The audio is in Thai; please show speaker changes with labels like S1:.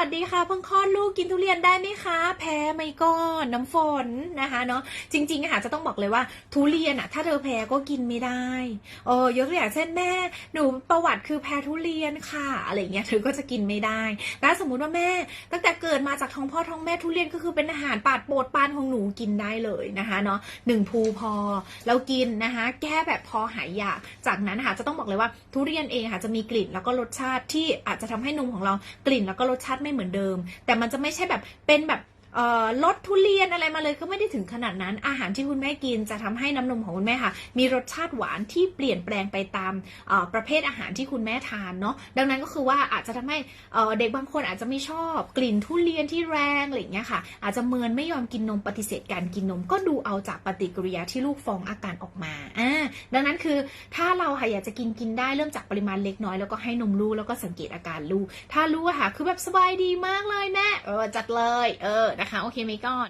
S1: วัสดีค่ะเพิ่งคลอดลูกกินทุเรียนได้ไหมคะ แพ้ไหมก่อนน้ำฝนนะคะเนาะจริงๆอะค่ะจะต้องบอกเลยว่าทุเรียนอะถ้าเธอแพ้ก็กินไม่ได้เออยกตัวอย่างเช่นแม่หนูประวัติคือแพ้ทุเรียนค่ะอะไรอย่างเงี้ยเธอก็จะกินไม่ได้แล้วสมมุติว่าแม่ ตั้งแต่เกิดมาจากท้องพ่อท้องแม่ทุเรียนก็คือเป็นอาหารปาดโปรดปานของหนูกินได้เลยนะคะเนาะหนึ่งภูพอแล้วกินนะคะแก้แบบพอหายอยากจากนั้นนะคะจะต้องบอกเลยว่าทุเรียนเองค่ะจะมีกลิ่นแล้วก็รสชาติที่อาจจะทำให้นมของเรากลิ่นแล้วก็รสชาติไม่เหมือนเดิม แต่มันจะไม่ใช่แบบเป็นแบบ เอ่อรสทุเรียนอะไรมาเลยก็ไม่ได้ถึงขนาดนั้น อาหารที่คุณแม่กินจะทำให้น้ำนมของคุณแม่ค่ะ มีรสชาติหวานที่เปลี่ยนแปลงไปตามประเภทอาหารที่คุณแม่ทานเนาะดังนั้นก็คือว่าอาจจะทำให้เด็กบางคนอาจจะไม่ชอบกลิ่นทุเรียนที่แรงอะไรอย่างเงี้ยค่ะ อาจจะเมินไม่ยอมกินนมปฏิเสธการกินนมก็ดูเอาจากปฏิกิริยาที่ลูกฟ้องอาการออกมาอ่าดังนั้นคือถ้าเราค่ะอยากจะกินกินได้เริ่มจากปริมาณเล็กน้อยแล้วก็ให้นมลูกแล้วก็สังเกตอาการลูก ถ้าลูกอะค่ะคือแบบสบายดีมากเลยแม่เออจัดเลยเออนะคะ โอเคไหมก่อน